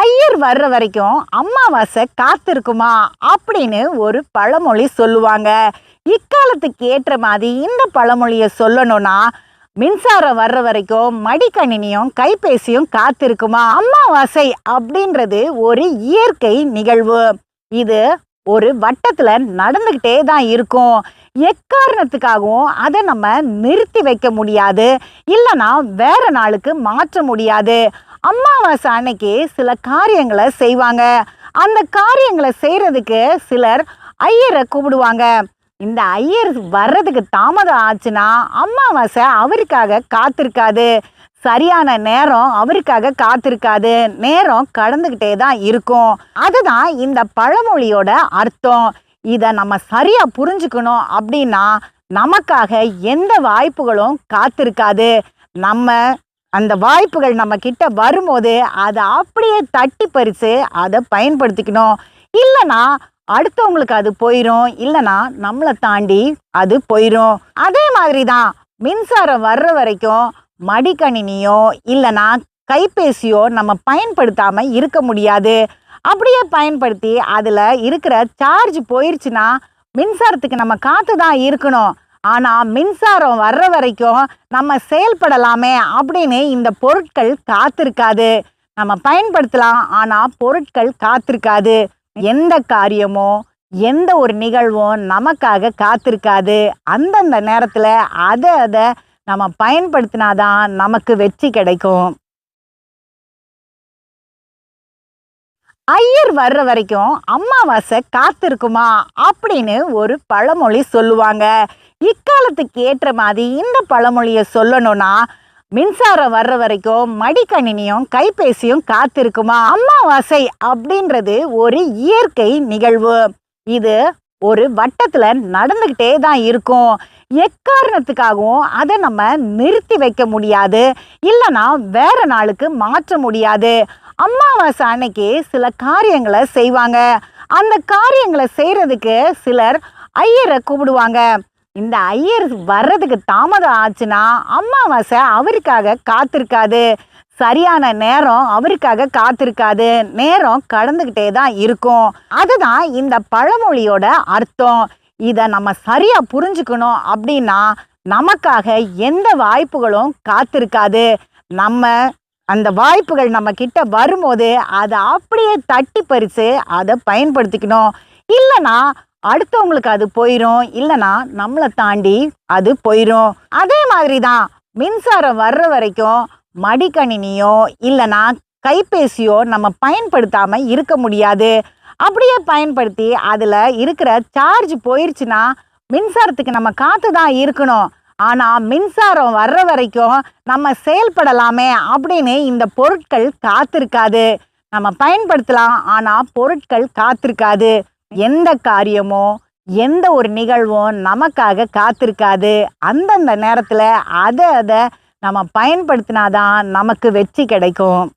ஐயர் வர்ற வரைக்கும் அமாவாசை காத்திருக்குமா அப்படின்னு ஒரு பழமொழி சொல்லுவாங்க. இக்காலத்துக்கு ஏற்ற மாதிரி இந்த பழமொழியை சொல்லணும்னா மின்சாரம் வர்ற வரைக்கும் மடிக்கணினியும் கைபேசியும் காத்திருக்குமா? அமாவாசை அப்படின்றது ஒரு இயற்கை நிகழ்வு. இது ஒரு வட்டத்தில் நடந்துக்கிட்டே தான் இருக்கும். எக்காரணத்துக்காகவும் அதை நம்ம நிறுத்தி வைக்க முடியாது. இல்லைன்னா வேற நாளுக்கு மாற்ற முடியாது. அமாவாசை அன்னைக்கு சில காரியங்களை செய்வாங்க. அந்த காரியங்களை செய்யறதுக்கு சிலர் ஐயரை கூப்பிடுவாங்க. இந்த ஐயர் வர்றதுக்கு தாமதம் ஆச்சுன்னா அமாவாசை அவருக்காக காத்திருக்காது. சரியான நேரம் அவருக்காக காத்திருக்காது. நேரம் கடந்துக்கிட்டே தான் இருக்கும். அதுதான் இந்த பழமொழியோட அர்த்தம். இதை நம்ம சரியாக புரிஞ்சுக்கணும் அப்படின்னா நமக்காக எந்த வாய்ப்புகளும் காத்திருக்காது. நம்ம அந்த வாய்ப்புகள் நம்ம கிட்ட வரும்போது அதை அப்படியே தட்டி பறித்து அதை பயன்படுத்திக்கணும். இல்லைன்னா அடுத்தவங்களுக்கு அது போயிடும் இல்லைன்னா நம்மளை தாண்டி அது போயிடும் அதே மாதிரி தான் மின்சாரம் வர்ற வரைக்கும் மடிக்கணினியோ இல்லைன்னா கைபேசியோ நம்ம பயன்படுத்தாமல் இருக்க முடியாது. அப்படியே பயன்படுத்தி அதில் இருக்கிற சார்ஜ் போயிடுச்சுன்னா மின்சாரத்துக்கு நம்ம காத்து தான் இருக்கணும். ஆனால் மின்சாரம் வர்ற வரைக்கும் நம்ம செயல்படலாமே அப்படின்னு இந்த பொருட்கள் காத்திருக்காது. நம்ம பயன்படுத்தலாம் ஆனால் பொருட்கள் காத்திருக்காது. எந்த காரியமோ எந்த ஒரு நிகழ்வும் நமக்காக காத்திருக்காது. அந்தந்த நேரத்தில் அதை அதை நம்ம பயன்படுத்தினாதான் நமக்கு வெற்றி கிடைக்கும். ஐயர் வர்ற வரைக்கும் அமாவாசை காத்திருக்குமா? அப்படின்னு ஒரு பழமொழி சொல்லுவாங்க. இக்காலத்துக்கு ஏற்ற மாதிரி இந்த பழமொழியை சொல்லணும்னா மின்சாரம் வர்ற வரைக்கும் மடிக்கணினியும் கைபேசியும் காத்திருக்குமா? அமாவாசை அப்படின்றது ஒரு இயற்கை நிகழ்வு. இது ஒரு வட்டத்தில் நடந்துக்கிட்டே தான் இருக்கும். எக்காரணத்துக்காகவும் அதை நம்ம நிறுத்தி வைக்க முடியாது. இல்லைன்னா வேற நாளுக்கு மாற்ற முடியாது. அமாவாசை அன்னைக்கு சில காரியங்களை செய்வாங்க. அந்த காரியங்களை செய்கிறதுக்கு சிலர் ஐயரை கூப்பிடுவாங்க. இந்த ஐயர் வர்றதுக்கு தாமதம் ஆச்சுன்னா அமாவாசை அவருக்காக காத்திருக்காது. சரியான நேரம் அவருக்காக காத்திருக்காது. நேரம் கடந்துக்கிட்டே தான் இருக்கும். அதுதான் இந்த பழமொழியோட அர்த்தம். இதை நம்ம சரியாக புரிஞ்சுக்கணும் அப்படின்னா நமக்காக எந்த வாய்ப்புகளும் காத்திருக்காது. நம்ம அந்த வாய்ப்புகள் நம்ம கிட்ட வரும்போது அதை அப்படியே தட்டி பறித்து அதை பயன்படுத்திக்கணும். இல்லைன்னா அடுத்தவங்களுக்கு அது போயிடும் இல்லைன்னா நம்மளை தாண்டி அது போயிடும் அதே மாதிரி தான் மின்சாரம் வர்ற வரைக்கும் மடிக்கணினியோ இல்லைன்னா கைபேசியோ நம்ம பயன்படுத்தாமல் இருக்க முடியாது. அப்படியே பயன்படுத்தி அதில் இருக்கிற சார்ஜ் போயிடுச்சுன்னா மின்சாரத்துக்கு நம்ம காத்து தான் இருக்கணும். ஆனால் மின்சாரம் வர்ற வரைக்கும் நம்ம செயல்படலாமே அப்படின்னு இந்த பொருட்கள் காத்திருக்காது. நம்ம பயன்படுத்தலாம் ஆனால் பொருட்கள் காத்திருக்காது. எந்த காரியமோ எந்த ஒரு நிகழ்வும் நமக்காக காத்திருக்காது. அந்தந்த நேரத்தில் அதை அதை நம்ம பயன்படுத்தினாதான் நமக்கு வெற்றி கிடைக்கும்.